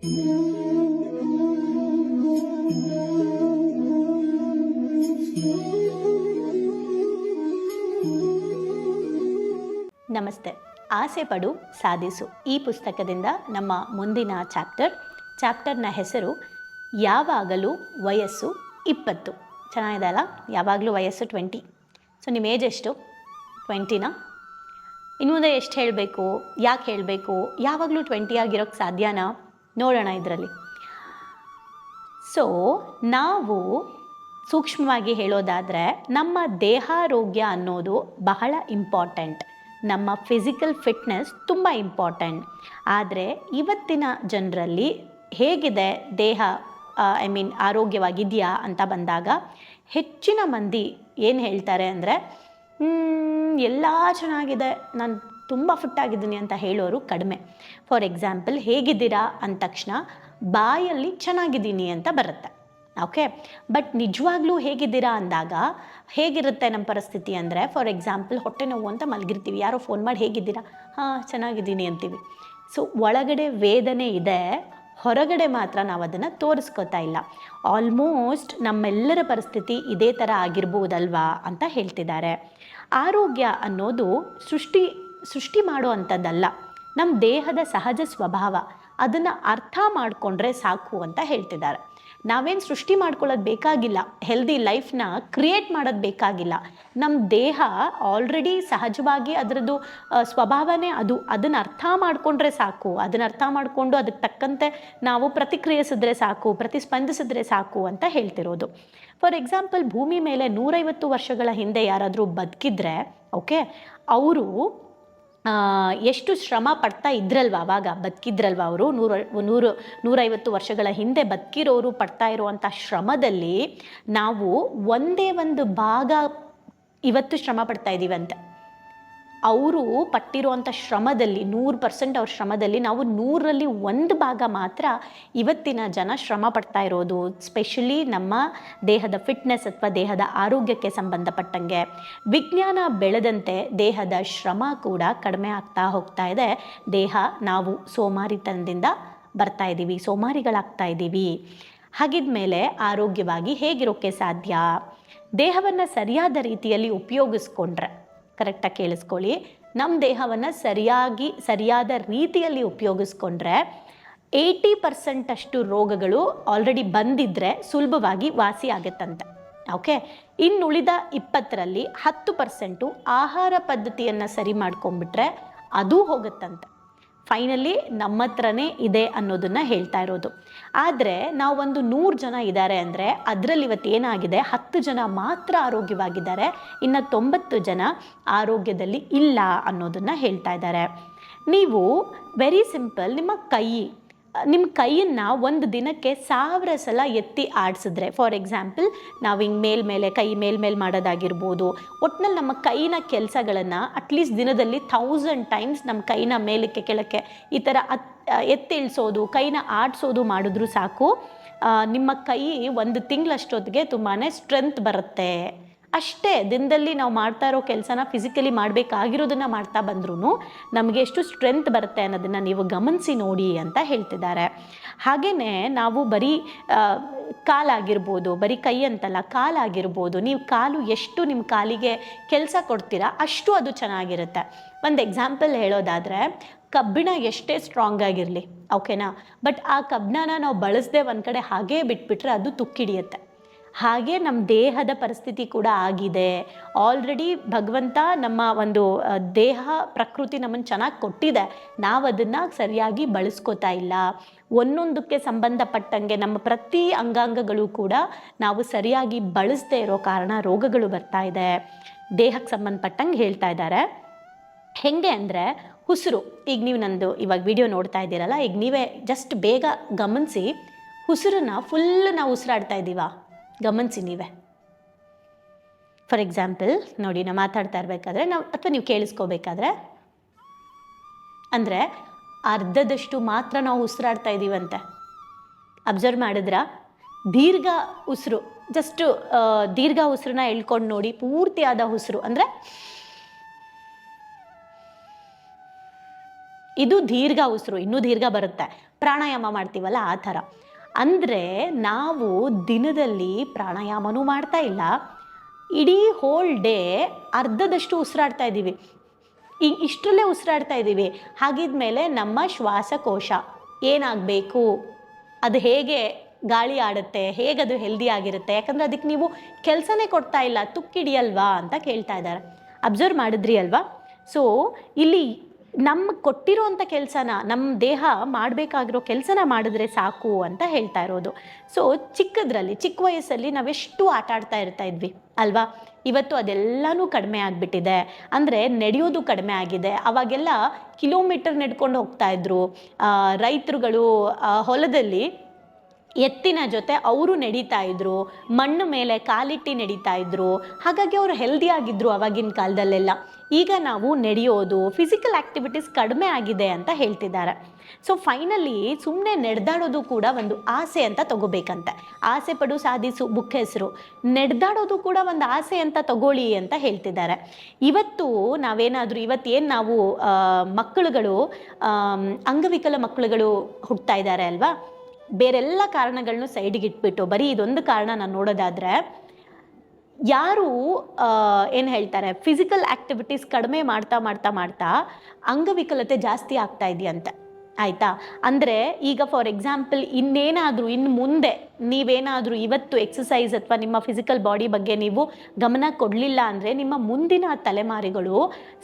ನಮಸ್ತೆ. ಆಸೆ ಪಡು, ಸಾಧಿಸು. ಈ ಪುಸ್ತಕದಿಂದ ನಮ್ಮ ಮುಂದಿನ ಚಾಪ್ಟರ್. ಚಾಪ್ಟರ್ನ ಹೆಸರು, ಯಾವಾಗಲೂ ವಯಸ್ಸು ಇಪ್ಪತ್ತು. ಚೆನ್ನಾಗಿದೆ ಅಲ್ಲ ಯಾವಾಗಲೂ ವಯಸ್ಸು ಟ್ವೆಂಟಿ ಸೊ ನಿಮ್ಮ ಏಜ್ ಎಷ್ಟು? ಟ್ವೆಂಟಿನ ಇನ್ನು ಮುಂದೆ ಎಷ್ಟು ಹೇಳಬೇಕು? ಯಾಕೆ ಹೇಳಬೇಕು? ಯಾವಾಗಲೂ ಟ್ವೆಂಟಿ ಆಗಿರೋಕ್ಕೆ ಸಾಧ್ಯನಾ? ನೋಡೋಣ ಇದರಲ್ಲಿ. ಸೊ ನಾವು ಸೂಕ್ಷ್ಮವಾಗಿ ಹೇಳೋದಾದರೆ ನಮ್ಮ ದೇಹಾರೋಗ್ಯ ಅನ್ನೋದು ಬಹಳ ಇಂಪಾರ್ಟೆಂಟ್ ನಮ್ಮ ಫಿಸಿಕಲ್ ಫಿಟ್ನೆಸ್ ತುಂಬ ಇಂಪಾರ್ಟೆಂಟ್ ಆದರೆ ಇವತ್ತಿನ ಜನರಲ್ಲಿ ಹೇಗಿದೆ ದೇಹ ಐ ಮೀನ್ ಆರೋಗ್ಯವಾಗಿದೆಯಾ ಅಂತ ಬಂದಾಗ ಹೆಚ್ಚಿನ ಮಂದಿ ಏನು ಹೇಳ್ತಾರೆ ಅಂದರೆ ಎಲ್ಲ ಚೆನ್ನಾಗಿದೆ. ನಾನು ತುಂಬ ಫಿಟ್ ಆಗಿದ್ದೀನಿ ಅಂತ ಹೇಳೋರು ಕಡಿಮೆ. ಫಾರ್ ಎಕ್ಸಾಂಪಲ್ ಹೇಗಿದ್ದೀರಾ ಅಂದ ತಕ್ಷಣ, ಬಾಯಲ್ಲಿ ಚೆನ್ನಾಗಿದ್ದೀನಿ ಅಂತ ಬರುತ್ತೆ. ಓಕೆ ಬಟ್ ನಿಜವಾಗ್ಲೂ ಹೇಗಿದ್ದೀರಾ ಅಂದಾಗ, ಹೇಗಿರುತ್ತೆ ನಮ್ಮ ಪರಿಸ್ಥಿತಿ ಅಂದರೆ ಫಾರ್ ಎಕ್ಸಾಂಪಲ್ ಹೊಟ್ಟೆ ನೋವು ಅಂತ ಮಲಗಿರ್ತೀವಿ. ಯಾರೋ ಫೋನ್ ಮಾಡಿ, ಹೇಗಿದ್ದೀರಾ? ಹಾಂ, ಚೆನ್ನಾಗಿದ್ದೀನಿ ಅಂತೀವಿ. ಸೊ ಒಳಗಡೆ ವೇದನೆ ಇದೆ. ಹೊರಗಡೆ ಮಾತ್ರ ನಾವು ಅದನ್ನು ತೋರಿಸ್ಕೋತಾ ಇಲ್ಲ. ಆಲ್ಮೋಸ್ಟ್ ನಮ್ಮೆಲ್ಲರ ಪರಿಸ್ಥಿತಿ ಇದೇ ಥರ ಆಗಿರ್ಬೋದಲ್ವಾ ಅಂತ ಹೇಳ್ತಿದ್ದಾರೆ. ಆರೋಗ್ಯ ಅನ್ನೋದು ಸೃಷ್ಟಿ ಸೃಷ್ಟಿ ಮಾಡೋ ಅಂಥದ್ದಲ್ಲ ನಮ್ಮ ದೇಹದ ಸಹಜ ಸ್ವಭಾವ ಅದನ್ನು ಅರ್ಥ ಮಾಡಿಕೊಂಡ್ರೆ ಸಾಕು ಅಂತ ಹೇಳ್ತಿದ್ದಾರೆ. ನಾವೇನು ಸೃಷ್ಟಿ ಮಾಡ್ಕೊಳ್ಳೋದು ಬೇಕಾಗಿಲ್ಲ ಹೆಲ್ದಿ ಲೈಫ್ನ ಕ್ರಿಯೇಟ್ ಮಾಡೋದು ಬೇಕಾಗಿಲ್ಲ. ನಮ್ಮ ದೇಹ ಆಲ್ರೆಡಿ ಸಹಜವಾಗಿ ಅದರದ್ದು ಸ್ವಭಾವನೇ ಅದು. ಅದನ್ನು ಅರ್ಥ ಮಾಡಿಕೊಂಡ್ರೆ ಸಾಕು. ಅದನ್ನು ಅರ್ಥ ಮಾಡಿಕೊಂಡು ಅದಕ್ಕೆ ತಕ್ಕಂತೆ ನಾವು ಪ್ರತಿಕ್ರಿಯಿಸಿದ್ರೆ ಸಾಕು, ಪ್ರತಿಸ್ಪಂದಿಸಿದ್ರೆ ಸಾಕು ಅಂತ ಹೇಳ್ತಿರೋದು. ಫಾರ್ ಎಕ್ಸಾಂಪಲ್ ಭೂಮಿ ಮೇಲೆ ನೂರೈವತ್ತು ವರ್ಷಗಳ ಹಿಂದೆ ಯಾರಾದರೂ ಬದುಕಿದ್ರೆ ಓಕೆ ಅವರು ಎಷ್ಟು ಶ್ರಮ ಪಡ್ತಾ ಇದ್ರಲ್ವ ಅವಾಗ ಬದುಕಿದ್ರಲ್ವ ಅವರು? ನೂರ, ನೂರು, ನೂರೈವತ್ತು ವರ್ಷಗಳ ಹಿಂದೆ ಬದುಕಿರೋರು ಪಡ್ತಾ ಇರುವಂಥ ಶ್ರಮದಲ್ಲಿ ನಾವು ಒಂದೇ ಒಂದು ಭಾಗ ಇವತ್ತು ಶ್ರಮ ಪಡ್ತಾ ಇದ್ದೀವಂತೆ ಅವರು ಪಟ್ಟಿರುವಂಥ ಶ್ರಮದಲ್ಲಿ, ನೂರು ಪರ್ಸೆಂಟ್ ಅವ್ರ ಶ್ರಮದಲ್ಲಿ ನಾವು ನೂರರಲ್ಲಿ ಒಂದು ಭಾಗ ಮಾತ್ರ ಇವತ್ತಿನ ಜನ ಶ್ರಮ ಪಡ್ತಾ ಇರೋದು. ಸ್ಪೆಷಲಿ ನಮ್ಮ ದೇಹದ ಫಿಟ್ನೆಸ್ ಅಥವಾ ದೇಹದ ಆರೋಗ್ಯಕ್ಕೆ ಸಂಬಂಧಪಟ್ಟಂಗೆ. ವಿಜ್ಞಾನ ಬೆಳೆದಂತೆ ದೇಹದ ಶ್ರಮ ಕೂಡ ಕಡಿಮೆ ಆಗ್ತಾ ಹೋಗ್ತಾ ಇದೆ. ದೇಹ ನಾವು ಸೋಮಾರಿತನದಿಂದ ಬರ್ತಾ ಇದ್ದೀವಿ, ಸೋಮಾರಿಗಳಾಗ್ತಾ ಇದ್ದೀವಿ. ಹಾಗಿದ್ಮೇಲೆ ಆರೋಗ್ಯವಾಗಿ ಹೇಗಿರೋಕ್ಕೆ ಸಾಧ್ಯ? ದೇಹವನ್ನು ಸರಿಯಾದ ರೀತಿಯಲ್ಲಿ ಉಪಯೋಗಿಸ್ಕೊಂಡ್ರೆ ಕರೆಕ್ಟಾಗಿ ಕೇಳಿಸ್ಕೊಳ್ಳಿ. ನಮ್ಮ ದೇಹವನ್ನು ಸರಿಯಾಗಿ, ಸರಿಯಾದ ರೀತಿಯಲ್ಲಿ ಉಪಯೋಗಿಸ್ಕೊಂಡ್ರೆ ಏಯ್ಟಿ ಪರ್ಸೆಂಟಷ್ಟು ರೋಗಗಳು ಆಲ್ರೆಡಿ ಬಂದಿದ್ದರೆ ಸುಲಭವಾಗಿ ವಾಸಿ ಆಗುತ್ತಂತೆ. ಓಕೆ ಇನ್ನುಳಿದ ಇಪ್ಪತ್ತರಲ್ಲಿ ಹತ್ತು ಪರ್ಸೆಂಟು ಆಹಾರ ಪದ್ಧತಿಯನ್ನು ಸರಿ ಮಾಡ್ಕೊಂಡ್ಬಿಟ್ರೆ ಅದು ಹೋಗುತ್ತಂತೆ. ಫೈನಲಿ ನಮ್ಮ ಹತ್ರನೇ ಇದೆ ಅನ್ನೋದನ್ನ ಹೇಳ್ತಾ ಇರೋದು. ಆದರೆ ನಾವು ಒಂದು ನೂರು ಜನ ಇದ್ದಾರೆ ಅಂದರೆ ಅದರಲ್ಲಿ ಇವತ್ತು ಏನಾಗಿದೆ? ಹತ್ತು ಜನ ಮಾತ್ರ ಆರೋಗ್ಯವಾಗಿದ್ದಾರೆ. ಇನ್ನು ತೊಂಬತ್ತು ಜನ ಆರೋಗ್ಯದಲ್ಲಿ ಇಲ್ಲ ಅನ್ನೋದನ್ನ ಹೇಳ್ತಾ ಇದ್ದಾರೆ. ನೀವು ವೆರಿ ಸಿಂಪಲ್ ನಿಮ್ಮ ಕೈ ನಿಮ್ಮ ಕೈಯನ್ನು ಒಂದು ದಿನಕ್ಕೆ ಸಾವಿರ ಸಲ ಎತ್ತಿ ಆಡಿಸಿದ್ರೆ ಫಾರ್ ಎಕ್ಸಾಂಪಲ್ ನಾವು ಹಿಂಗೆ ಮೇಲ್ಮೇಲೆ ಕೈ ಮೇಲ್ಮೇಲೆ ಮಾಡೋದಾಗಿರ್ಬೋದು, ಒಟ್ನಲ್ಲಿ ನಮ್ಮ ಕೈನ ಕೆಲಸಗಳನ್ನು ಅಟ್ಲೀಸ್ಟ್ ದಿನದಲ್ಲಿ ಥೌಸಂಡ್ ಟೈಮ್ಸ್ ನಮ್ಮ ಕೈನ ಮೇಲಕ್ಕೆ, ಕೆಳಕ್ಕೆ ಈ ಥರ ಅತ್, ಎತ್ತಿ ಇಳಿಸೋದು, ಕೈನ ಆಡಿಸೋದು ಮಾಡಿದ್ರೂ ಸಾಕು. ನಿಮ್ಮ ಕೈ ಒಂದು ತಿಂಗಳಷ್ಟೊತ್ತಿಗೆ ತುಂಬಾ ಸ್ಟ್ರೆಂತ್ ಬರುತ್ತೆ. ಅಷ್ಟೇ, ದಿನದಲ್ಲಿ ನಾವು ಮಾಡ್ತಾ ಇರೋ ಕೆಲಸನ ಫಿಸಿಕಲಿ ಮಾಡಬೇಕಾಗಿರೋದನ್ನು ಮಾಡ್ತಾ ಬಂದ್ರೂ ನಮಗೆ ಎಷ್ಟು ಸ್ಟ್ರೆಂತ್ ಬರುತ್ತೆ ಅನ್ನೋದನ್ನು ನೀವು ಗಮನಿಸಿ ನೋಡಿ ಅಂತ ಹೇಳ್ತಿದ್ದಾರೆ. ಹಾಗೆಯೇ ನಾವು ಬರೀ ಕಾಲಾಗಿರ್ಬೋದು, ಬರೀ ಕೈ ಅಂತಲ್ಲ, ಕಾಲಾಗಿರ್ಬೋದು, ನೀವು ಕಾಲು ಎಷ್ಟು ನಿಮ್ಮ ಕಾಲಿಗೆ ಕೆಲಸ ಕೊಡ್ತೀರಾ ಅಷ್ಟು ಅದು ಚೆನ್ನಾಗಿರುತ್ತೆ. ಒಂದು ಎಕ್ಸಾಂಪಲ್ ಹೇಳೋದಾದರೆ, ಕಬ್ಬಿಣ ಎಷ್ಟೇ ಸ್ಟ್ರಾಂಗ್ ಆಗಿರಲಿ ಓಕೆನಾ ಬಟ್ ಆ ಕಬ್ಬಿಣನ ನಾವು ಬಳಸದೆ ಒಂದು ಕಡೆ ಹಾಗೇ ಬಿಟ್ಬಿಟ್ರೆ ಅದು ತುಕ್ಕಿಡಿಯುತ್ತೆ. ಹಾಗೆ ನಮ್ಮ ದೇಹದ ಪರಿಸ್ಥಿತಿ ಕೂಡ ಆಗಿದೆ. ಆಲ್ರೆಡಿ ಭಗವಂತ ನಮ್ಮ ಒಂದು ದೇಹ ಪ್ರಕೃತಿ ನಮ್ಮನ್ನು ಚೆನ್ನಾಗಿ ಕೊಟ್ಟಿದೆ. ನಾವು ಅದನ್ನು ಸರಿಯಾಗಿ ಬಳಸ್ಕೋತಾ ಇಲ್ಲ. ಒಂದೊಂದಕ್ಕೆ ಸಂಬಂಧಪಟ್ಟಂಗೆ ನಮ್ಮ ಪ್ರತಿ ಅಂಗಾಂಗಗಳು ಕೂಡ ನಾವು ಸರಿಯಾಗಿ ಬಳಸದೇ ಇರೋ ಕಾರಣ ರೋಗಗಳು ಬರ್ತಾ ಇದೆ. ದೇಹಕ್ಕೆ ಸಂಬಂಧಪಟ್ಟಂಗೆ ಹೇಳ್ತಾ ಇದ್ದಾರೆ ಹೆಂಗೆ ಅಂದರೆ ಉಸಿರು, ಈಗ ನೀವು ನಂದು ಇವಾಗ ವಿಡಿಯೋ ನೋಡ್ತಾ ಇದ್ದೀರಲ್ಲ, ಈಗ ನೀವೇ ಜಸ್ಟ್ ಬೇಗ ಗಮನಿಸಿ, ಉಸಿರನ್ನ ಫುಲ್ ನಾವು ಉಸಿರಾಡ್ತಾ ಇದ್ದೀವ ಗಮನಿಸಿ ನೀವೇ ಫಾರ್ ಎಕ್ಸಾಂಪಲ್ ನೋಡಿ, ನಾವು ಮಾತಾಡ್ತಾ ಇರಬೇಕಾದ್ರೆ ನಾವು, ಅಥವಾ ನೀವು ಕೇಳಿಸ್ಕೋಬೇಕಾದ್ರೆ, ಅಂದರೆ ಅರ್ಧದಷ್ಟು ಮಾತ್ರ ನಾವು ಉಸಿರಾಡ್ತಾ ಇದ್ದೀವಂತೆ ಅಬ್ಸರ್ವ್ ಮಾಡಿದ್ರ? ದೀರ್ಘ ಉಸಿರು ಜಸ್ಟ್ ದೀರ್ಘ ಉಸಿರನ್ನ ಎಳ್ಕೊಂಡು ನೋಡಿ, ಪೂರ್ತಿಯಾದ ಉಸಿರು, ಅಂದರೆ ಇದು ದೀರ್ಘ ಉಸಿರು, ಇನ್ನೂ ದೀರ್ಘ ಬರುತ್ತೆ. ಪ್ರಾಣಾಯಾಮ ಮಾಡ್ತೀವಲ್ಲ ಆ ಥರ. ಅಂದರೆ ನಾವು ದಿನದಲ್ಲಿ ಪ್ರಾಣಾಯಾಮನೂ ಮಾಡ್ತಾ ಇಲ್ಲ. ಇಡೀ ಹೋಲ್ ಡೇ ಅರ್ಧದಷ್ಟು ಉಸಿರಾಡ್ತಾ ಇದ್ದೀವಿ. ಈ ಇಷ್ಟರಲ್ಲೇ ಉಸಿರಾಡ್ತಾ ಇದ್ದೀವಿ. ಹಾಗಿದ್ಮೇಲೆ ನಮ್ಮ ಶ್ವಾಸಕೋಶ ಏನಾಗಬೇಕು? ಅದು ಹೇಗೆ ಗಾಳಿ ಆಡುತ್ತೆ? ಹೇಗೆ ಅದು ಹೆಲ್ದಿ ಆಗಿರುತ್ತೆ? ಯಾಕಂದರೆ ಅದಕ್ಕೆ ನೀವು ಕೆಲಸನೇ ಕೊಡ್ತಾ ಇಲ್ಲ. ತುಕ್ಕಿಡಿಯಲ್ವಾ ಅಂತ ಕೇಳ್ತಾ ಇದ್ದಾರೆ. ಅಬ್ಸರ್ವ್ ಮಾಡಿದ್ರಿ ಅಲ್ವಾ? ಸೊ ಇಲ್ಲಿ ನಮ್ಮ ಕೊಟ್ಟಿರೋಂಥ ಕೆಲಸನ ನಮ್ಮ ದೇಹ ಮಾಡಬೇಕಾಗಿರೋ ಕೆಲಸನ ಮಾಡಿದ್ರೆ ಸಾಕು ಅಂತ ಹೇಳ್ತಾ ಇರೋದು. ಸೊ ಚಿಕ್ಕದ್ರಲ್ಲಿ, ಚಿಕ್ಕ ವಯಸ್ಸಲ್ಲಿ ನಾವೆಷ್ಟು ಆಟ ಆಡ್ತಾ ಇರ್ತಾ ಇದ್ವಿ, ಅಲ್ವಾ? ಇವತ್ತು ಅದೆಲ್ಲನೂ ಕಡಿಮೆ ಆಗಿಬಿಟ್ಟಿದೆ. ಅಂದರೆ ನಡೆಯೋದು ಕಡಿಮೆ ಆಗಿದೆ. ಅವಾಗೆಲ್ಲ ಕಿಲೋಮೀಟರ್ ನಡ್ಕೊಂಡು ಹೋಗ್ತಾ ಇದ್ರು. ರೈತರುಗಳು ಹೊಲದಲ್ಲಿ ಎತ್ತಿನ ಜೊತೆ ಅವರು ನಡೀತಾ ಇದ್ರು, ಮಣ್ಣು ಮೇಲೆ ಕಾಲಿಟ್ಟು ನಡೀತಾ ಇದ್ರು, ಹಾಗಾಗಿ ಅವರು ಹೆಲ್ದಿ ಆಗಿದ್ರು ಅವಾಗಿನ ಕಾಲದಲ್ಲೆಲ್ಲ. ಈಗ ನಾವು ನಡೆಯೋದು ಫಿಸಿಕಲ್ ಆಕ್ಟಿವಿಟೀಸ್ ಕಡಿಮೆ ಆಗಿದೆ ಅಂತ ಹೇಳ್ತಿದ್ದಾರೆ. ಸೊ ಫೈನಲಿ ಸುಮ್ಮನೆ ನಡೆದಾಡೋದು ಕೂಡ ಒಂದು ಆಸೆ ಅಂತ ತಗೋಬೇಕಂತೆ. ಆಸೆ ಪಡು ಸಾಧಿಸು ಬುಕ್ ಹೆಸರು. ನಡೆದಾಡೋದು ಕೂಡ ಒಂದು ಆಸೆ ಅಂತ ತಗೊಳ್ಳಿ ಅಂತ ಹೇಳ್ತಿದ್ದಾರೆ. ಇವತ್ತು ನಾವೇನಾದರೂ ಇವತ್ತೇನು ನಾವು ಮಕ್ಕಳುಗಳು ಅಂಗವಿಕಲ ಮಕ್ಕಳುಗಳು ಹುಟ್ಟುತ್ತಾ ಇದ್ದಾರೆ ಅಲ್ವಾ? ಬೇರೆಲ್ಲ ಕಾರಣಗಳನ್ನೂ ಸೈಡಿಗೆ ಇಟ್ಬಿಟ್ಟು, ಬರೀ ಇದೊಂದು ಕಾರಣ ನಾನು ನೋಡೋದಾದರೆ, ಯಾರು ಏನು ಹೇಳ್ತಾರೆ ಫಿಸಿಕಲ್ ಆ್ಯಕ್ಟಿವಿಟೀಸ್ ಕಡಿಮೆ ಮಾಡ್ತಾ ಮಾಡ್ತಾ ಮಾಡ್ತಾ ಅಂಗವಿಕಲತೆ ಜಾಸ್ತಿ ಆಗ್ತಾ ಇದೆಯಂತೆ. ಆಯಿತಾ? ಅಂದರೆ ಈಗ ಫಾರ್ ಎಕ್ಸಾಂಪಲ್ ಇನ್ನೇನಾದರೂ ಇನ್ನು ಮುಂದೆ ನೀವೇನಾದರೂ ಇವತ್ತು ಎಕ್ಸಸೈಸ್ ಅಥವಾ ನಿಮ್ಮ ಫಿಸಿಕಲ್ ಬಾಡಿ ಬಗ್ಗೆ ನೀವು ಗಮನ ಕೊಡಲಿಲ್ಲ ಅಂದರೆ ನಿಮ್ಮ ಮುಂದಿನ ತಲೆಮಾರಿಗಳು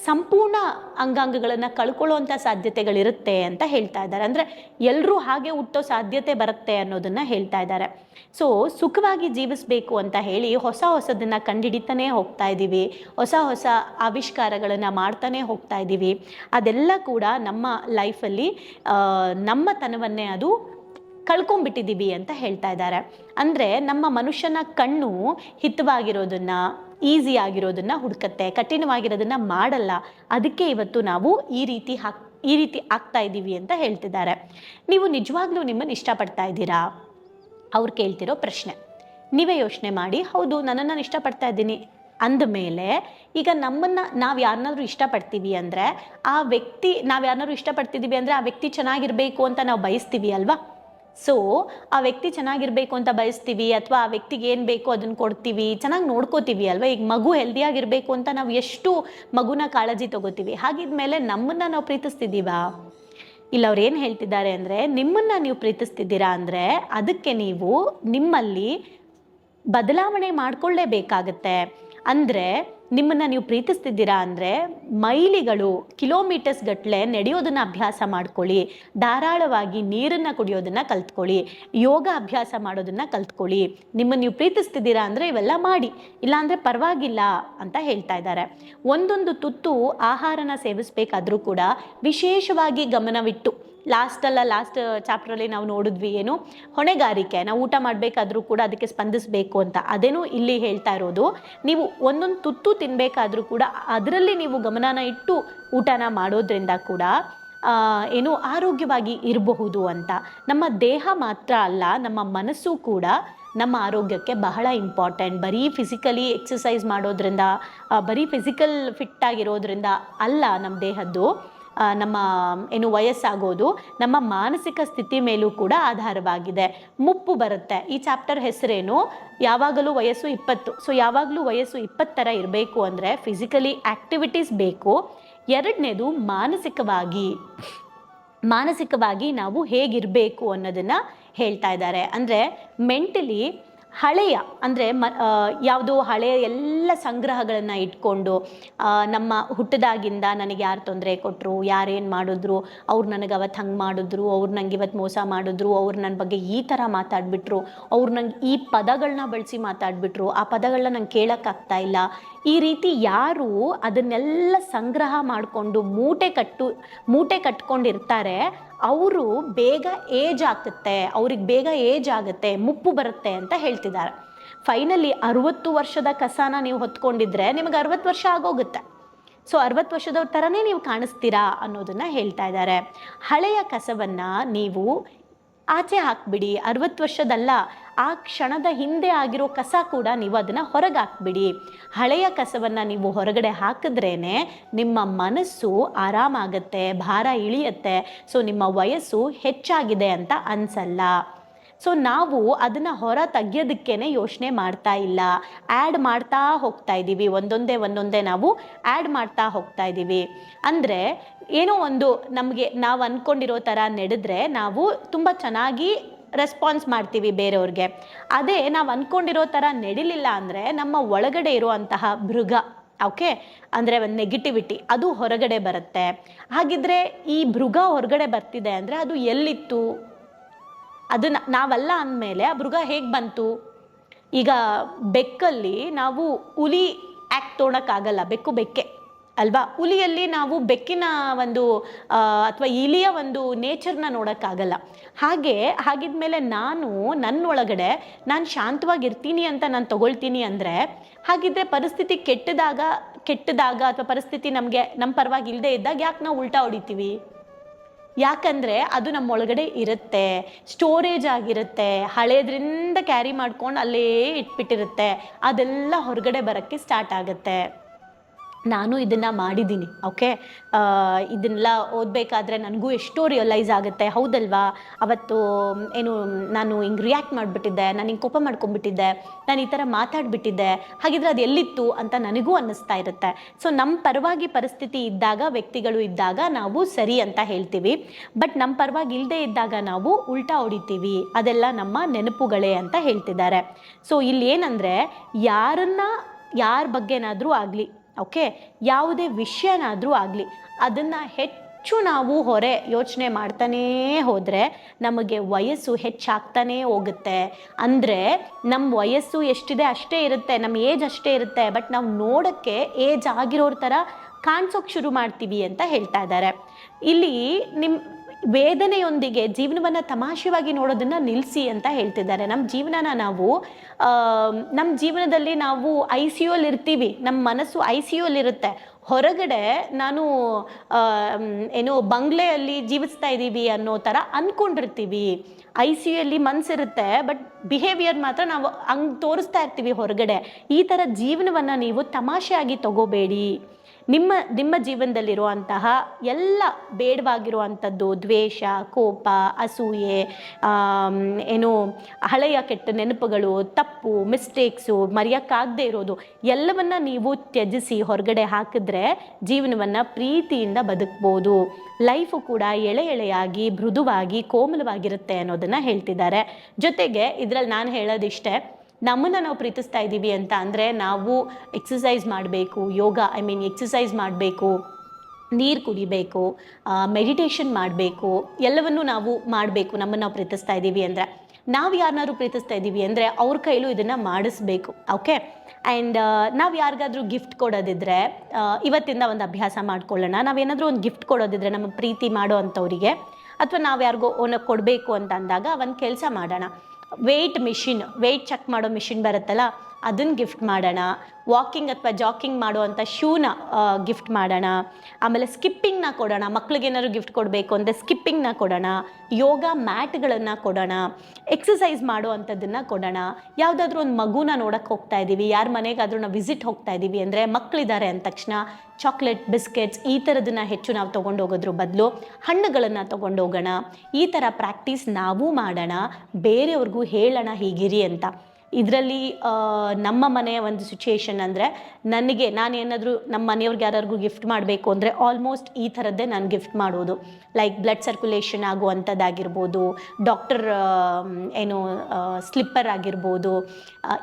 ಸಂಪೂರ್ಣ ಅಂಗಾಂಗಗಳನ್ನು ಕಳ್ಕೊಳ್ಳುವಂಥ ಸಾಧ್ಯತೆಗಳಿರುತ್ತೆ ಅಂತ ಹೇಳ್ತಾ ಇದ್ದಾರೆ. ಅಂದರೆ ಎಲ್ಲರೂ ಹಾಗೆ ಹುಟ್ಟೋ ಸಾಧ್ಯತೆ ಬರುತ್ತೆ ಅನ್ನೋದನ್ನು ಹೇಳ್ತಾ ಇದ್ದಾರೆ. ಸೊ ಸುಖವಾಗಿ ಜೀವಿಸಬೇಕು ಅಂತ ಹೇಳಿ ಹೊಸ ಹೊಸದನ್ನು ಕಂಡುಹಿಡಿತಾನೇ ಹೋಗ್ತಾ ಇದ್ದೀವಿ ಹೊಸ ಹೊಸ ಆವಿಷ್ಕಾರಗಳನ್ನು ಮಾಡ್ತಾನೆ ಹೋಗ್ತಾ ಇದ್ದೀವಿ ಅದೆಲ್ಲ ಕೂಡ ನಮ್ಮ ಲೈಫಲ್ಲಿ ನಮ್ಮ ತನವನ್ನೇ ಅದು ಕಳ್ಕೊಂಡ್ಬಿಟ್ಟಿದ್ದೀವಿ ಅಂತ ಹೇಳ್ತಾ ಇದ್ದಾರೆ. ಅಂದರೆ ನಮ್ಮ ಮನುಷ್ಯನ ಕಣ್ಣು ಹಿತವಾಗಿರೋದನ್ನ, ಈಸಿ ಆಗಿರೋದನ್ನ ಹುಡುಕತ್ತೆ, ಕಠಿಣವಾಗಿರೋದನ್ನ ಮಾಡಲ್ಲ. ಅದಕ್ಕೆ ಇವತ್ತು ನಾವು ಈ ರೀತಿ ಹಾಕ್, ಈ ರೀತಿ ಆಗ್ತಾ ಇದ್ದೀವಿ ಅಂತ ಹೇಳ್ತಿದ್ದಾರೆ. ನೀವು ನಿಜವಾಗ್ಲೂ ನಿಮ್ಮನ್ನು ಇಷ್ಟಪಡ್ತಾ ಇದ್ದೀರಾ? ಅವ್ರು ಕೇಳ್ತಿರೋ ಪ್ರಶ್ನೆ. ನೀವೇ ಯೋಚನೆ ಮಾಡಿ, ಹೌದು, ನನ್ನನ್ನು ನಾನು ಇಷ್ಟಪಡ್ತಾ ಇದ್ದೀನಿ ಅಂದಮೇಲೆ ಈಗ ನಮ್ಮನ್ನು ನಾವು ಯಾರನ್ನಾದ್ರೂ ಇಷ್ಟಪಡ್ತೀವಿ ಅಂದರೆ, ಆ ವ್ಯಕ್ತಿ ನಾವು ಯಾರನ್ನಾದ್ರೂ ಇಷ್ಟಪಡ್ತಿದ್ದೀವಿ ಅಂದರೆ ಆ ವ್ಯಕ್ತಿ ಚೆನ್ನಾಗಿರಬೇಕು ಅಂತ ನಾವು ಬಯಸ್ತೀವಿ ಅಲ್ವಾ? ಸೊ ಆ ವ್ಯಕ್ತಿ ಚೆನ್ನಾಗಿರ್ಬೇಕು ಅಂತ ಬಯಸ್ತೀವಿ ಅಥವಾ ಆ ವ್ಯಕ್ತಿಗೆ ಏನು ಬೇಕೋ ಅದನ್ನು ಕೊಡ್ತೀವಿ, ಚೆನ್ನಾಗಿ ನೋಡ್ಕೋತೀವಿ ಅಲ್ವಾ? ಈಗ ಮಗು ಹೆಲ್ದಿಯಾಗಿರಬೇಕು ಅಂತ ನಾವು ಎಷ್ಟು ಮಗುನ ಕಾಳಜಿ ತಗೋತೀವಿ? ಹಾಗಿದ್ಮೇಲೆ ನಮ್ಮನ್ನು ನಾವು ಪ್ರೀತಿಸ್ತಿದ್ದೀವಾ? ಇಲ್ಲ, ಅವ್ರು ಏನು ಹೇಳ್ತಿದ್ದಾರೆ ಅಂದರೆ, ನಿಮ್ಮನ್ನು ನೀವು ಪ್ರೀತಿಸ್ತಿದ್ದೀರಾ ಅಂದರೆ, ಅದಕ್ಕೆ ನೀವು ನಿಮ್ಮಲ್ಲಿ ಬದಲಾವಣೆ ಮಾಡ್ಕೊಳ್ಳೇಬೇಕಾಗತ್ತೆ. ಅಂದರೆ ನಿಮ್ಮನ್ನು ನೀವು ಪ್ರೀತಿಸ್ತಿದ್ದೀರಾ ಅಂದರೆ ಮೈಲಿಗಳು ಕಿಲೋಮೀಟರ್ಸ್ ಗಟ್ಟಲೆ ನಡೆಯೋದನ್ನು ಅಭ್ಯಾಸ ಮಾಡ್ಕೊಳ್ಳಿ. ಧಾರಾಳವಾಗಿ ನೀರನ್ನು ಕುಡಿಯೋದನ್ನು ಕಲ್ತ್ಕೊಳ್ಳಿ. ಯೋಗ ಅಭ್ಯಾಸ ಮಾಡೋದನ್ನು ಕಲ್ತ್ಕೊಳ್ಳಿ. ನಿಮ್ಮನ್ನು ನೀವು ಪ್ರೀತಿಸ್ತಿದ್ದೀರಾ ಅಂದರೆ ಇವೆಲ್ಲ ಮಾಡಿ. ಇಲ್ಲಾಂದರೆ ಪರವಾಗಿಲ್ಲ ಅಂತ ಹೇಳ್ತಾ ಇದ್ದಾರೆ. ಒಂದೊಂದು ತುತ್ತು ಆಹಾರನ ಸೇವಿಸಬೇಕಾದ್ರೂ ಕೂಡ ವಿಶೇಷವಾಗಿ ಗಮನವಿಟ್ಟು ಲಾಸ್ಟಲ್ಲ ಲಾಸ್ಟ್ ಚಾಪ್ಟ್ರಲ್ಲಿ ನಾವು ನೋಡಿದ್ವಿ ಏನು? ಹೊಣೆಗಾರಿಕೆ. ನಾವು ಊಟ ಮಾಡಬೇಕಾದ್ರೂ ಕೂಡ ಅದಕ್ಕೆ ಸ್ಪಂದಿಸಬೇಕು ಅಂತ. ಅದೇನು ಇಲ್ಲಿ ಹೇಳ್ತಾ ಇರೋದು. ನೀವು ಒಂದೊಂದು ತುತ್ತು ತಿನ್ನಬೇಕಾದ್ರೂ ಕೂಡ ಅದರಲ್ಲಿ ನೀವು ಗಮನನ ಇಟ್ಟು ಊಟನ ಮಾಡೋದ್ರಿಂದ ಕೂಡ ಏನು ಆರೋಗ್ಯವಾಗಿ ಇರಬಹುದು ಅಂತ. ನಮ್ಮ ದೇಹ ಮಾತ್ರ ಅಲ್ಲ, ನಮ್ಮ ಮನಸ್ಸು ಕೂಡ ನಮ್ಮ ಆರೋಗ್ಯಕ್ಕೆ ಬಹಳ ಇಂಪಾರ್ಟೆಂಟ್. ಬರೀ ಫಿಸಿಕಲಿ ಎಕ್ಸಸೈಸ್ ಮಾಡೋದ್ರಿಂದ ಬರೀ ಫಿಸಿಕಲ್ ಫಿಟ್ ಆಗಿರೋದ್ರಿಂದ ಅಲ್ಲ ನಮ್ಮ ದೇಹದ್ದು. ನಮ್ಮ, ಏನು ವಯಸ್ಸಾಗೋದು, ನಮ್ಮ ಮಾನಸಿಕ ಸ್ಥಿತಿ ಮೇಲೂ ಕೂಡ ಆಧಾರವಾಗಿದೆ. ಮುಪ್ಪು ಬರುತ್ತೆ. ಈ ಚಾಪ್ಟರ್ ಹೆಸರೇನು? ಯಾವಾಗಲೂ ವಯಸ್ಸು ಇಪ್ಪತ್ತು. ಸೊ ಯಾವಾಗಲೂ ವಯಸ್ಸು ಇಪ್ಪತ್ತರ ಇರಬೇಕು ಅಂದರೆ ಫಿಸಿಕಲಿ ಆ್ಯಕ್ಟಿವಿಟೀಸ್ ಬೇಕು. ಎರಡನೇದು ಮಾನಸಿಕವಾಗಿ. ಮಾನಸಿಕವಾಗಿ ನಾವು ಹೇಗಿರಬೇಕು ಅನ್ನೋದನ್ನು ಹೇಳ್ತಾ ಇದ್ದಾರೆ. ಅಂದರೆ ಮೆಂಟಲಿ ಹಳೆಯ, ಅಂದರೆ ಮ ಯಾವುದೋ ಹಳೆಯ ಎಲ್ಲ ಸಂಗ್ರಹಗಳನ್ನು ಇಟ್ಕೊಂಡು ನಮ್ಮ ಹುಟ್ಟದಾಗಿಂದ ನನಗೆ ಯಾರು ತೊಂದರೆ ಕೊಟ್ಟರು ಯಾರೇನು ಮಾಡಿದ್ರು, ಅವ್ರು ನನಗೆ ಅವತ್ತು ಹಂಗೆ ಮಾಡಿದ್ರು, ಅವ್ರು ನಂಗೆ ಇವತ್ತು ಮೋಸ ಮಾಡಿದ್ರು, ಅವ್ರು ನನ್ನ ಬಗ್ಗೆ ಈ ಥರ ಮಾತಾಡಿಬಿಟ್ರು, ಅವ್ರು ನಂಗೆ ಈ ಪದಗಳನ್ನ ಬಳಸಿ ಮಾತಾಡಿಬಿಟ್ರು, ಆ ಪದಗಳನ್ನ ನಂಗೆ ಕೇಳೋಕ್ಕಾಗ್ತಾ ಇಲ್ಲ. ಈ ರೀತಿ ಯಾರು ಅದನ್ನೆಲ್ಲ ಸಂಗ್ರಹ ಮಾಡಿಕೊಂಡು ಮೂಟೆ ಕಟ್ಟು, ಮೂಟೆ ಕಟ್ಕೊಂಡಿರ್ತಾರೆ ಅವರು ಬೇಗ ಏಜ್ ಆಗ್ತತ್ತೆ, ಅವ್ರಿಗೆ ಬೇಗ ಏಜ್ ಆಗುತ್ತೆ, ಮುಪ್ಪು ಬರುತ್ತೆ ಅಂತ ಹೇಳ್ತಿದ್ದಾರೆ. ಫೈನಲಿ ಅರುವತ್ತು ವರ್ಷದ ಕಸಾನ ನೀವು ಹೊತ್ಕೊಂಡಿದ್ರೆ ನಿಮಗೆ ಅರವತ್ತು ವರ್ಷ ಆಗೋಗುತ್ತೆ. ಸೊ ಅರವತ್ತು ವರ್ಷದವ್ರ ಥರನೇ ನೀವು ಕಾಣಿಸ್ತೀರಾ ಅನ್ನೋದನ್ನು ಹೇಳ್ತಾ ಇದ್ದಾರೆ. ಹಳೆಯ ಕಸವನ್ನು ನೀವು ಆಚೆ ಹಾಕ್ಬಿಡಿ. ಅರವತ್ತು ವರ್ಷದಲ್ಲ, ಆ ಕ್ಷಣದ ಹಿಂದೆ ಆಗಿರೋ ಕಸ ಕೂಡ ನೀವು ಅದನ್ನು ಹೊರಗೆ ಹಾಕ್ಬಿಡಿ ಹಳೆಯ ಕಸವನ್ನು ನೀವು ಹೊರಗಡೆ ಹಾಕಿದ್ರೇ ನಿಮ್ಮ ಮನಸ್ಸು ಆರಾಮಾಗತ್ತೆ, ಭಾರ ಇಳಿಯತ್ತೆ. ಸೊ ನಿಮ್ಮ ವಯಸ್ಸು ಹೆಚ್ಚಾಗಿದೆ ಅಂತ ಅನ್ಸಲ್ಲ. ಸೊ ನಾವು ಅದನ್ನು ಹೊರ ತೆಗಿಯೋದಕ್ಕೇನೆ ಯೋಚನೆ ಮಾಡ್ತಾ ಇಲ್ಲ. ಆ್ಯಡ್ ಮಾಡ್ತಾ ಹೋಗ್ತಾ ಇದ್ದೀವಿ ಒಂದೊಂದೇ ಒಂದೊಂದೇ ನಾವು ಆ್ಯಡ್ ಮಾಡ್ತಾ ಹೋಗ್ತಾ ಇದ್ದೀವಿ ಅಂದರೆ ಏನೋ ಒಂದು ನಮಗೆ ನಾವು ಅಂದ್ಕೊಂಡಿರೋ ಥರ ನಡೆದ್ರೆ ನಾವು ತುಂಬ ಚೆನ್ನಾಗಿ ರೆಸ್ಪಾನ್ಸ್ ಮಾಡ್ತೀವಿ ಬೇರೆಯವ್ರಿಗೆ. ಅದೇ ನಾವು ಅಂದ್ಕೊಂಡಿರೋ ಥರ ನಡಿಲಿಲ್ಲ ಅಂದರೆ ನಮ್ಮ ಒಳಗಡೆ ಇರುವಂತಹ ಮೃಗ ಓಕೆ ಅಂದರೆ ಒಂದು ನೆಗೆಟಿವಿಟಿ ಅದು ಹೊರಗಡೆ ಬರುತ್ತೆ. ಹಾಗಿದ್ರೆ ಈ ಮೃಗ ಹೊರಗಡೆ ಬರ್ತಿದೆ ಅಂದರೆ ಅದು ಎಲ್ಲಿತ್ತು? ಅದನ್ನ ನಾವಲ್ಲ ಅಂದಮೇಲೆ ಆ ಮೃಗ ಹೇಗೆ ಬಂತು? ಈಗ ಬೆಕ್ಕಲ್ಲಿ ನಾವು ಹುಲಿ ಆ್ಯಕ್ಟ್ ತೊಗೊಳಕ್ಕಾಗಲ್ಲ ಬೆಕ್ಕು ಬೆಕ್ಕೆ ಅಲ್ವಾ? ಹುಲಿಯಲ್ಲಿ ನಾವು ಬೆಕ್ಕಿನ ಒಂದು ಅಥವಾ ಇಲಿಯ ಒಂದು ನೇಚರ್ನ ನೋಡೋಕ್ಕಾಗಲ್ಲ. ಹಾಗೆ, ಹಾಗಿದ್ಮೇಲೆ ನಾನು, ನನ್ನೊಳಗಡೆ ನಾನು ಶಾಂತವಾಗಿರ್ತೀನಿ ಅಂತ ನಾನು ತಗೊಳ್ತೀನಿ ಅಂದರೆ, ಹಾಗಿದ್ರೆ ಪರಿಸ್ಥಿತಿ ಕೆಟ್ಟದಾಗ ಕೆಟ್ಟದಾಗ ಅಥವಾ ಪರಿಸ್ಥಿತಿ ನಮಗೆ ನಮ್ಮ ಪರವಾಗಿ ಇಲ್ಲದೆ ಇದ್ದಾಗ ಯಾಕೆ ನಾವು ಉಲ್ಟಾ ಹೊಡಿತೀವಿ? ಯಾಕಂದರೆ ಅದು ನಮ್ಮೊಳಗಡೆ ಇರುತ್ತೆ ಸ್ಟೋರೇಜ್ ಆಗಿರುತ್ತೆ, ಹಳೇದ್ರಿಂದ ಕ್ಯಾರಿ ಮಾಡ್ಕೊಂಡು ಅಲ್ಲೇ ಇಟ್ಬಿಟ್ಟಿರುತ್ತೆ, ಅದೆಲ್ಲ ಹೊರಗಡೆ ಬರೋಕ್ಕೆ ಸ್ಟಾರ್ಟ್ ಆಗುತ್ತೆ. ನಾನು ಇದನ್ನು ಮಾಡಿದ್ದೀನಿ ಓಕೆ ಇದನ್ನೆಲ್ಲ ಓದಬೇಕಾದ್ರೆ ನನಗೂ ಎಷ್ಟೋ ರಿಯಲೈಸ್ ಆಗುತ್ತೆ, ಹೌದಲ್ವಾ? ಅವತ್ತು ಏನು, ನಾನು ಹಿಂಗೆ ರಿಯಾಕ್ಟ್ ಮಾಡಿಬಿಟ್ಟಿದ್ದೆ, ನಾನು ಹಿಂಗೆ ಕೋಪ ಮಾಡ್ಕೊಂಡ್ಬಿಟ್ಟಿದ್ದೆ, ನಾನು ಈ ಥರ ಮಾತಾಡಿಬಿಟ್ಟಿದ್ದೆ, ಹಾಗಿದ್ರೆ ಅದು ಎಲ್ಲಿತ್ತು ಅಂತ ನನಗೂ ಅನ್ನಿಸ್ತಾ ಇರುತ್ತೆ. ಸೊ ನಮ್ಮ ಪರವಾಗಿ ಪರಿಸ್ಥಿತಿ ಇದ್ದಾಗ, ವ್ಯಕ್ತಿಗಳು ಇದ್ದಾಗ ನಾವು ಸರಿ ಅಂತ ಹೇಳ್ತೀವಿ. ಬಟ್ ನಮ್ಮ ಪರವಾಗಿ ಇಲ್ಲದೆ ಇದ್ದಾಗ ನಾವು ಉಲ್ಟಾ ಹೊಡಿತೀವಿ. ಅದೆಲ್ಲ ನಮ್ಮ ನೆನಪುಗಳೇ ಅಂತ ಹೇಳ್ತಿದ್ದಾರೆ. ಸೊ ಇಲ್ಲಿ ಏನಂದರೆ, ಯಾರನ್ನ, ಯಾರ ಬಗ್ಗೆನಾದರೂ ಆಗಲಿ ಓಕೆ? ಯಾವುದೇ ವಿಷಯನಾದರೂ ಆಗಲಿ, ಅದನ್ನು ಹೆಚ್ಚು ನಾವು ಹೊರೆ ಯೋಚನೆ ಮಾಡ್ತಾನೇ ಹೋದರೆ ನಮಗೆ ವಯಸ್ಸು ಹೆಚ್ಚಾಗ್ತಾನೇ ಹೋಗುತ್ತೆ. ಅಂದರೆ ನಮ್ಮ ವಯಸ್ಸು ಎಷ್ಟಿದೆ ಅಷ್ಟೇ ಇರುತ್ತೆ ನಮ್ಮ ಏಜ್ ಅಷ್ಟೇ ಇರುತ್ತೆ, ಬಟ್ ನಾವು ನೋಡೋಕ್ಕೆ ಏಜ್ ಆಗಿರೋರ ಥರ ಕಾಣಿಸೋಕೆ ಶುರು ಮಾಡ್ತೀವಿ ಅಂತ ಹೇಳ್ತಾ ಇದ್ದಾರೆ ಇಲ್ಲಿ ನಿಮ್ಮ ವೇದನೆಯೊಂದಿಗೆ ಜೀವನವನ್ನು ತಮಾಷೆವಾಗಿ ನೋಡೋದನ್ನು ನಿಲ್ಲಿಸಿ ಅಂತ ಹೇಳ್ತಿದ್ದಾರೆ. ನಮ್ಮ ಜೀವನನ ನಾವು ನಮ್ಮ ಜೀವನದಲ್ಲಿ ನಾವು ಐ ಸಿ ಇರ್ತೀವಿ. ನಮ್ಮ ಮನಸ್ಸು ಐ ಸಿ ಇರುತ್ತೆ. ಹೊರಗಡೆ ನಾನು ಏನು ಬಂಗ್ಲೆಯಲ್ಲಿ ಜೀವಿಸ್ತಾ ಇದ್ದೀವಿ ಅನ್ನೋ ಥರ ಅಂದ್ಕೊಂಡಿರ್ತೀವಿ ಐ ಸಿ ಯುಲ್ಲಿ ಮನಸ್ಸಿರುತ್ತೆ ಬಟ್ ಬಿಹೇವಿಯರ್ ಮಾತ್ರ ನಾವು ಹಂಗೆ ತೋರಿಸ್ತಾ ಇರ್ತೀವಿ ಹೊರಗಡೆ. ಈ ಥರ ಜೀವನವನ್ನು ನೀವು ತಮಾಷೆಯಾಗಿ ತಗೋಬೇಡಿ. ನಿಮ್ಮ ನಿಮ್ಮ ಜೀವನದಲ್ಲಿರುವಂತಹ ಎಲ್ಲ ಬೇಡವಾಗಿರುವಂಥದ್ದು, ದ್ವೇಷ, ಕೋಪ, ಅಸೂಯೆ ಏನು ಹಳೆಯ ಕೆಟ್ಟ ನೆನಪುಗಳು, ತಪ್ಪು ಮಿಸ್ಟೇಕ್ಸು ಮರೆಯೋಕ್ಕಾಗದೇ ಇರೋದು, ಎಲ್ಲವನ್ನ ನೀವು ತ್ಯಜಿಸಿ ಹೊರಗಡೆ ಹಾಕಿದ್ರೆ ಜೀವನವನ್ನು ಪ್ರೀತಿಯಿಂದ ಬದುಕ್ಬೋದು. ಲೈಫು ಕೂಡ ಎಳೆ ಎಳೆಯಾಗಿ, ಮೃದುವಾಗಿ, ಕೋಮಲವಾಗಿರುತ್ತೆ ಅನ್ನೋದನ್ನು ಹೇಳ್ತಿದ್ದಾರೆ. ಜೊತೆಗೆ ಇದರಲ್ಲಿ ನಾನು ಹೇಳೋದಿಷ್ಟೇ ನಮ್ಮನ್ನು ನಾವು ಪ್ರೀತಿಸ್ತಾ ಇದ್ದೀವಿ ಅಂತ ಅಂದರೆ ನಾವು ಎಕ್ಸಸೈಸ್ ಮಾಡಬೇಕು, ಯೋಗ ಐ ಮೀನ್ ಎಕ್ಸಸೈಸ್ ಮಾಡಬೇಕು, ನೀರು ಕುಡಿಬೇಕು ಮೆಡಿಟೇಷನ್ ಮಾಡಬೇಕು, ಎಲ್ಲವನ್ನೂ ನಾವು ಮಾಡಬೇಕು, ನಮ್ಮನ್ನು ನಾವು ಪ್ರೀತಿಸ್ತಾ ಇದ್ದೀವಿ ಅಂದರೆ. ನಾವು ಯಾರನ್ನಾರು ಪ್ರೀತಿಸ್ತಾ ಇದ್ದೀವಿ ಅಂದರೆ ಅವ್ರ ಕೈಲೂ ಇದನ್ನು ಮಾಡಿಸ್ಬೇಕು ಓಕೆ ಆ್ಯಂಡ್ ನಾವು ಯಾರಿಗಾದ್ರೂ ಗಿಫ್ಟ್ ಕೊಡೋದಿದ್ರೆ ಇವತ್ತಿಂದ ಒಂದು ಅಭ್ಯಾಸ ಮಾಡ್ಕೊಳ್ಳೋಣ. ನಾವೇನಾದರೂ ಒಂದು ಗಿಫ್ಟ್ ಕೊಡೋದಿದ್ರೆ ನಮ್ಮ ಪ್ರೀತಿ ಮಾಡೋ ಅಥವಾ ನಾವು ಯಾರಿಗೋ ಓನ ಕೊಡಬೇಕು ಅಂತ ಅಂದಾಗ ಒಂದು ಕೆಲಸ ಮಾಡೋಣ. ವೆಯ್ಟ್ ಮಿಷಿನ್ ವೆಯ್ಟ್ ಚೆಕ್ ಮಾಡೋ ಮಿಷಿನ್ ಬರುತ್ತಲ್ಲ ಅದನ್ನು ಗಿಫ್ಟ್ ಮಾಡೋಣ. ವಾಕಿಂಗ್ ಅಥವಾ ಜಾಕಿಂಗ್ ಮಾಡುವಂಥ ಶೂನ ಗಿಫ್ಟ್ ಮಾಡೋಣ. ಆಮೇಲೆ ಸ್ಕಿಪ್ಪಿಂಗ್ನ ಕೊಡೋಣ. ಮಕ್ಳಿಗೇನಾದ್ರು ಗಿಫ್ಟ್ ಕೊಡಬೇಕು ಅಂದರೆ ಸ್ಕಿಪ್ಪಿಂಗ್ನ ಕೊಡೋಣ. ಯೋಗ ಮ್ಯಾಟ್ಗಳನ್ನು ಕೊಡೋಣ. ಎಕ್ಸಸೈಸ್ ಮಾಡುವಂಥದ್ದನ್ನು ಕೊಡೋಣ. ಯಾವುದಾದ್ರೂ ಒಂದು ಮಗುನ ನೋಡೋಕ್ಕೆ ಹೋಗ್ತಾ ಇದ್ದೀವಿ ಯಾರ ಮನೆಗಾದ್ರೂ ನಾವು ವಿಸಿಟ್ ಹೋಗ್ತಾ ಇದ್ದೀವಿ ಅಂದರೆ ಮಕ್ಕಳಿದ್ದಾರೆ ಅಂದ ತಕ್ಷಣ ಚಾಕ್ಲೇಟ್ ಬಿಸ್ಕೆಟ್ಸ್ ಈ ಥರದನ್ನು ಹೆಚ್ಚು ನಾವು ತೊಗೊಂಡು ಹೋಗೋದ್ರ ಬದಲು ಹಣ್ಣುಗಳನ್ನು ತೊಗೊಂಡು ಹೋಗೋಣ. ಈ ಥರ ಪ್ರಾಕ್ಟೀಸ್ ನಾವು ಮಾಡೋಣ. ಬೇರೆಯವ್ರಿಗೂ ಹೇಳೋಣ ಹೀಗಿರಿ ಅಂತ. ಇದರಲ್ಲಿ ನಮ್ಮ ಮನೆಯ ಒಂದು ಸಿಚುಯೇಷನ್ ಅಂದರೆ ನನಗೆ ನಾನು ಏನಾದರೂ ನಮ್ಮ ಮನೆಯವ್ರಿಗೆ ಯಾರಿಗೂ ಗಿಫ್ಟ್ ಮಾಡಬೇಕು ಅಂದರೆ ಆಲ್ಮೋಸ್ಟ್ ಈ ಥರದ್ದೇ ನಾನು ಗಿಫ್ಟ್ ಮಾಡೋದು ಲೈಕ್ ಬ್ಲಡ್ ಸರ್ಕ್ಯುಲೇಷನ್ ಆಗುವಂಥದ್ದಾಗಿರ್ಬೋದು ಡಾಕ್ಟರ್ ಏನು ಸ್ಲಿಪ್ಪರ್ ಆಗಿರ್ಬೋದು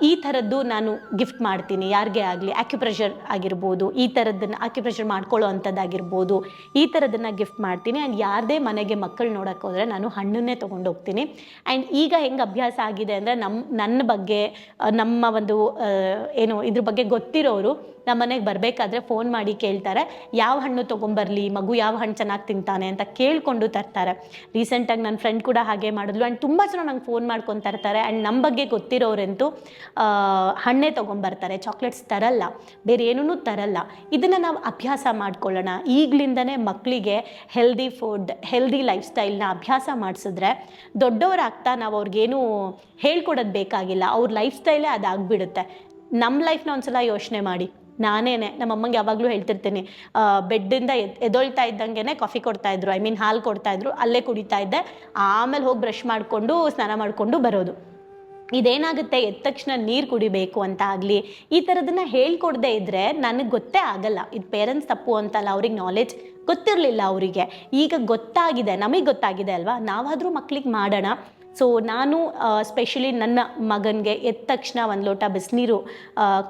ಈ ಥರದ್ದು ನಾನು ಗಿಫ್ಟ್ ಮಾಡ್ತೀನಿ. ಯಾರಿಗೆ ಆಗಲಿ ಆಕ್ಯುಪ್ರೆಷರ್ ಆಗಿರ್ಬೋದು, ಈ ಥರದ್ದನ್ನು ಆಕ್ಯುಪ್ರೆಷರ್ ಮಾಡ್ಕೊಳ್ಳೋ ಅಂಥದ್ದಾಗಿರ್ಬೋದು ಈ ಥರದನ್ನು ಗಿಫ್ಟ್ ಮಾಡ್ತೀನಿ. ಆ್ಯಂಡ್ ಯಾರದೇ ಮನೆಗೆ ಮಕ್ಕಳು ನೋಡೋಕ್ಕೆ ಹೋದರೆ ನಾನು ಹಣ್ಣನ್ನೇ ತೊಗೊಂಡೋಗ್ತೀನಿ. ಆ್ಯಂಡ್ ಈಗ ಹೆಂಗೆ ಅಭ್ಯಾಸ ಆಗಿದೆ ಅಂದರೆ ನಮ್ಮ ನನ್ನ ಬಗ್ಗೆ ನಮ್ಮ ಒಂದು ಏನು ಇದ್ರ ಬಗ್ಗೆ ಗೊತ್ತಿರೋರು ನಮ್ಮ ಮನೆಗೆ ಬರಬೇಕಾದ್ರೆ ಫೋನ್ ಮಾಡಿ ಕೇಳ್ತಾರೆ, ಯಾವ ಹಣ್ಣು ತೊಗೊಂಬರ್ಲಿ? ಮಗು ಯಾವ ಹಣ್ಣು ಚೆನ್ನಾಗಿ ತಿಂತಾನೆ? ಅಂತ ಕೇಳಿಕೊಂಡು ತರ್ತಾರೆ. ರೀಸೆಂಟಾಗಿ ನನ್ನ ಫ್ರೆಂಡ್ ಕೂಡ ಹಾಗೆ ಮಾಡಿದ್ಲು. ಆ್ಯಂಡ್ ತುಂಬ ಜನ ನಂಗೆ ಫೋನ್ ಮಾಡ್ಕೊಂಡು ತರ್ತಾರೆ. ಆ್ಯಂಡ್ ನಮ್ಮ ಬಗ್ಗೆ ಗೊತ್ತಿರೋರಂತೂ ಹಣ್ಣೇ ತೊಗೊಂಬರ್ತಾರೆ ಚಾಕ್ಲೇಟ್ಸ್ ತರಲ್ಲ, ಬೇರೆ ಏನೂ ತರಲ್ಲ. ಇದನ್ನು ನಾವು ಅಭ್ಯಾಸ ಮಾಡ್ಕೊಳ್ಳೋಣ. ಈಗಲಿಂದನೇ ಮಕ್ಕಳಿಗೆ ಹೆಲ್ದಿ ಫುಡ್ ಹೆಲ್ದಿ ಲೈಫ್ ಸ್ಟೈಲ್ನ ಅಭ್ಯಾಸ ಮಾಡಿಸಿದ್ರೆ ದೊಡ್ಡವರಾಗ್ತಾ ನಾವು ಅವ್ರಿಗೇನು ಹೇಳ್ಕೊಡೋದು ಬೇಕಾಗಿಲ್ಲ. ಅವ್ರ ಲೈಫ್ ಸ್ಟೈಲೇ ಅದಾಗ್ಬಿಡುತ್ತೆ. ನಮ್ಮ ಲೈಫ್ನ ಒಂದ್ಸಲ ಯೋಚನೆ ಮಾಡಿ. ನಾನೇನೆ ನಮ್ಮ ಅಮ್ಮಂಗೆ ಯಾವಾಗಲೂ ಹೇಳ್ತಿರ್ತೀನಿ. ಬೆಡ್ಡಿಂದ ಎದ್, ಎದೊಳ್ತಾ ಇದ್ದಂಗೆ ಕಾಫಿ ಕೊಡ್ತಾ ಇದ್ರು, ಐ ಮೀನ್ ಹಾಲು ಕೊಡ್ತಾ ಇದ್ರು, ಅಲ್ಲೇ ಕುಡಿತಾ ಇದ್ದೆ. ಆಮೇಲೆ ಹೋಗಿ ಬ್ರಷ್ ಮಾಡಿಕೊಂಡು, ಸ್ನಾನ ಮಾಡಿಕೊಂಡು ಬರೋದು. ಇದೇನಾಗುತ್ತೆ? ಎದ್ದ ತಕ್ಷಣ ನೀರು ಕುಡಿಬೇಕು ಅಂತ ಆಗಲಿ, ಈ ಥರದನ್ನ ಹೇಳ್ಕೊಡದೆ ಇದ್ದರೆ ನನಗೆ ಗೊತ್ತೇ ಆಗಲ್ಲ. ಇದು ಪೇರೆಂಟ್ಸ್ ತಪ್ಪು ಅಂತಲ್ಲ, ಅವ್ರಿಗೆ ನಾಲೆಜ್ ಗೊತ್ತಿರಲಿಲ್ಲ ಅವರಿಗೆ. ಈಗ ಗೊತ್ತಾಗಿದೆ, ನಮಗೆ ಗೊತ್ತಾಗಿದೆ ಅಲ್ವಾ? ನಾವಾದರೂ ಮಕ್ಳಿಗೆ ಮಾಡೋಣ. ಸೊ ನಾನು ಸ್ಪೆಷಲಿ ನನ್ನ ಮಗನಿಗೆ ಎದ್ದ ತಕ್ಷಣ ಒಂದು ಲೋಟ ಬಿಸಿನೀರು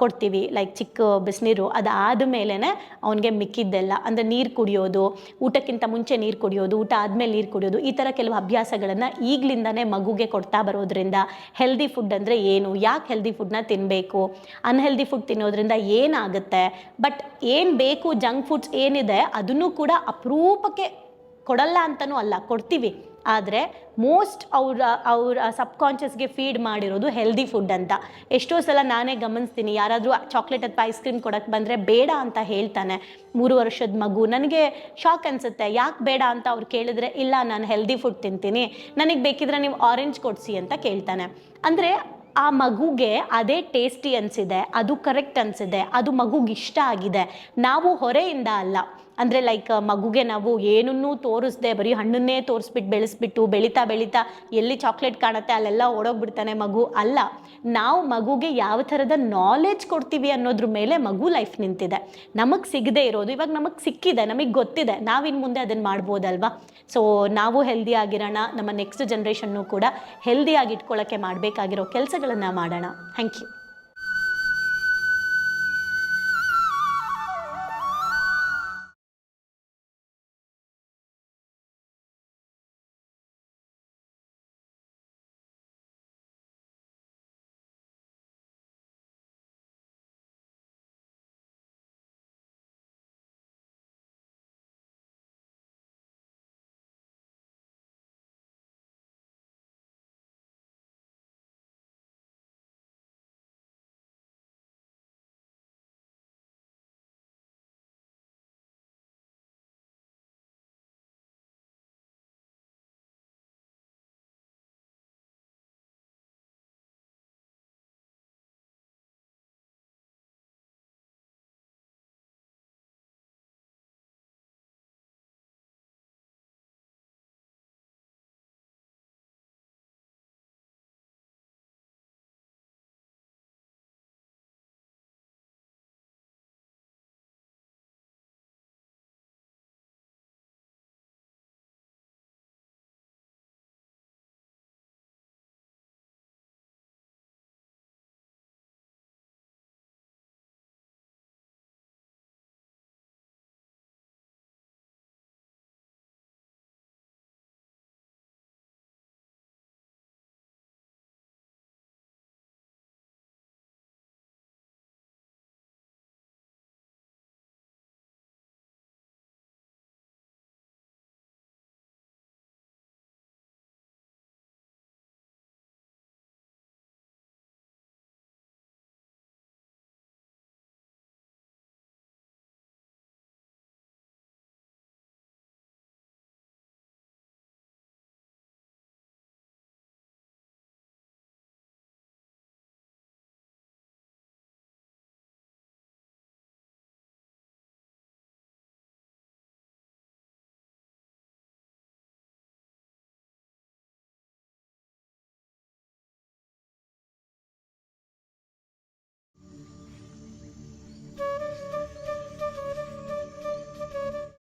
ಕೊಡ್ತೀವಿ ಲೈಕ್ ಚಿಕ್ಕ ಬಿಸಿನೀರು. ಅದಾದ ಮೇಲೇ ಅವನಿಗೆ ಮಿಕ್ಕಿದ್ದೆಲ್ಲ, ಅಂದರೆ ನೀರು ಕುಡಿಯೋದು, ಊಟಕ್ಕಿಂತ ಮುಂಚೆ ನೀರು ಕುಡಿಯೋದು, ಊಟ ಆದಮೇಲೆ ನೀರು ಕುಡಿಯೋದು, ಈ ಥರ ಕೆಲವು ಅಭ್ಯಾಸಗಳನ್ನು ಈಗಲಿಂದನೇ ಮಗುಗೆ ಕೊಡ್ತಾ ಬರೋದ್ರಿಂದ ಹೆಲ್ದಿ ಫುಡ್ ಅಂದರೆ ಏನು, ಯಾಕೆ ಹೆಲ್ದಿ ಫುಡ್ನ ತಿನ್ನಬೇಕು ಅನ್ಹೆಲ್ದಿ ಫುಡ್ ತಿನ್ನೋದ್ರಿಂದ ಏನಾಗುತ್ತೆ? ಬಟ್ ಏನು ಬೇಕು ಜಂಕ್ ಫುಡ್ಸ್ ಏನಿದೆ, ಅದನ್ನು ಕೂಡ ಅಪರೂಪಕ್ಕೆ ಕೊಡಲ್ಲ ಅಂತಲೂ ಅಲ್ಲ, ಕೊಡ್ತೀವಿ. ಆದರೆ ಮೋಸ್ಟ್ ಅವರ ಅವರ ಸಬ್ಕಾನ್ಷಿಯಸ್ಗೆ ಫೀಡ್ ಮಾಡಿರೋದು ಹೆಲ್ದಿ ಫುಡ್ ಅಂತ. ಎಷ್ಟೋ ಸಲ ನಾನೇ ಗಮನಿಸ್ತೀನಿ, ಯಾರಾದರೂ ಚಾಕ್ಲೇಟ್ ಅಥವಾ ಐಸ್ ಕ್ರೀಮ್ ಕೊಡಕ್ಕೆ ಬಂದರೆ ಬೇಡ ಅಂತ ಹೇಳ್ತಾನೆ ಮೂರು ವರ್ಷದ ಮಗು. ನನಗೆ ಶಾಕ್ ಅನಿಸುತ್ತೆ, ಯಾಕೆ ಬೇಡ ಅಂತ ಅವ್ರು ಕೇಳಿದ್ರೆ, ಇಲ್ಲ, ನಾನು ಹೆಲ್ದಿ ಫುಡ್ ತಿಂತೀನಿ, ನನಗೆ ಬೇಕಿದ್ರೆ ನೀವು ಆರೆಂಜ್ ಕೊಡಿಸಿ ಅಂತ ಕೇಳ್ತಾನೆ. ಅಂದರೆ ಆ ಮಗುಗೆ ಅದೇ ಟೇಸ್ಟಿ ಅನಿಸಿದೆ, ಅದು ಕರೆಕ್ಟ್ ಅನಿಸಿದೆ, ಅದು ಮಗುಗೆ ಇಷ್ಟ ಆಗಿದೆ. ನಾವು ಹೊರೆಯಿಂದ ಅಲ್ಲ. ಅಂದರೆ ಲೈಕ್ ಮಗುಗೆ ನಾವು ಏನನ್ನೂ ತೋರಿಸ್ದೆ, ಬರೀ ಹಣ್ಣನ್ನೇ ತೋರಿಸ್ಬಿಟ್ಟು ಬೆಳೆಸ್ಬಿಟ್ಟು, ಬೆಳೀತಾ ಬೆಳೀತಾ ಎಲ್ಲಿ ಚಾಕ್ಲೇಟ್ ಕಾಣುತ್ತೆ ಅಲ್ಲೆಲ್ಲ ಓಡೋಗ್ಬಿಡ್ತಾನೆ ಮಗು. ಅಲ್ಲ, ನಾವು ಮಗುಗೆ ಯಾವ ಥರದ ನಾಲೆಜ್ ಕೊಡ್ತೀವಿ ಅನ್ನೋದ್ರ ಮೇಲೆ ಮಗು ಲೈಫ್ ನಿಂತಿದೆ. ನಮಗೆ ಸಿಗದೆ ಇರೋದು, ಇವಾಗ ನಮಗೆ ಸಿಕ್ಕಿದೆ, ನಮಗೆ ಗೊತ್ತಿದೆ. ನಾವಿನ್ನು ಮುಂದೆ ಅದನ್ನು ಮಾಡ್ಬೋದಲ್ವ? ಸೊ ನಾವು ಹೆಲ್ದಿ ಆಗಿರೋಣ, ನಮ್ಮ ನೆಕ್ಸ್ಟ್ ಜನ್ರೇಷನ್ನು ಕೂಡ ಹೆಲ್ದಿಯಾಗಿ ಇಟ್ಕೊಳ್ಳೋಕ್ಕೆ ಮಾಡಬೇಕಾಗಿರೋ ಕೆಲಸಗಳನ್ನು ಮಾಡೋಣ. Thank you